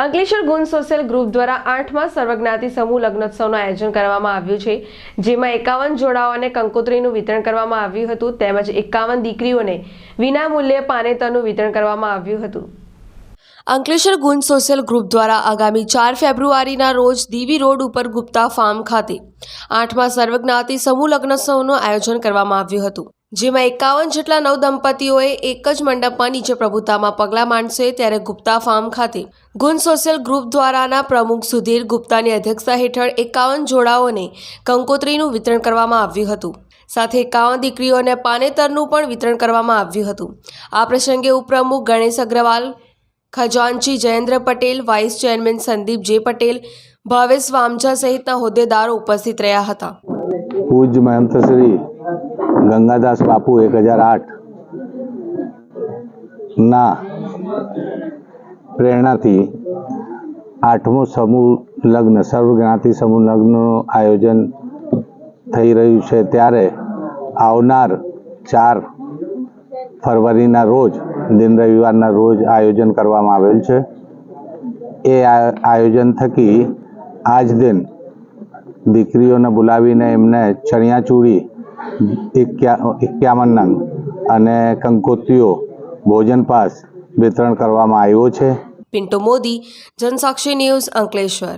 અંકલેશ્વર ગુણ social group દ્વારા આઠમા સર્વજ્ઞાતિ સમૂહ લગ્નોત્સવનું આયોજન કરવામાં આવ્યું છે, જેમાં એકાવન જોડાઓને કંકોત્રીનું વિતરણ કરવામાં આવ્યું હતું, તેમજ એકાવન દીકરીઓને વિનામૂલ્યે પાનેતરનું વિતરણ કરવામાં આવ્યું હતું. અંકલેશ્વર ગુંજ સોશિયલ ગ્રુપ દ્વારા આગામી ચાર ફેબ્રુઆરીના રોજ દીવી રોડ ઉપર ગુપ્તા ફાર્મ ખાતે આઠમા સર્વજ્ઞાતિ સમૂહ લગ્નોત્સવનું આયોજન કરવામાં આવ્યું હતું. જેમાં એકાવન જેટલા નવ દંપતીઓએ એક જ મંડપમાં નીચે પ્રભુતામાં પગલાં માંડશે ત્યારે ગુપ્તા ફાર્મ ખાતે. ગુણ સોશિયલ ગ્રુપ દ્વારાના પ્રમુખ સુધીર ગુપ્તાની અધ્યક્ષતા હેઠળ એકાવન જોડાઓને કંકોત્રીનું વિતરણ કરવામાં આવ્યું હતું. સાથે એકાવન દીકરીઓને પાનેતરનું પણ વિતરણ કરવામાં આવ્યું હતું. આ પ્રસંગે ઉપપ્રમુખ Ganesh Agrawal, ખજાનચી Jayendra Patel, vice chairman Sandeep J Patel, Bhavesh Vamja સહિતના હોદ્દેદારો ઉપસ્થિત રહ્યા હતા. પૂજ્ય મહંત શ્રી ગંગાદાસ બાપુ એક હજાર આઠ. ના. પ્રેરણાથી આઠમો સમૂહ લગ્ન સર્વજ્ઞાતિ સમૂહ લગ્નનું આયોજન થઈ રહ્યું છે. ત્યારે આવનાર ચાર ફરવરીના રોજ, દિન રવિવારના રોજ આયોજન કરવામાં આવેલ છે. એ આયોજન થકી આજ દિન દીકરીઓને બોલાવીને એમને ચણિયાચૂડી એક્યા એકાવન નંગ. અને કંકોત્રીઓ, ભોજન પાસ વિતરણ કરવામાં આવ્યો છે. પિન્ટો મોદી, જનસાક્ષી ન્યૂઝ અંકલેશ્વર.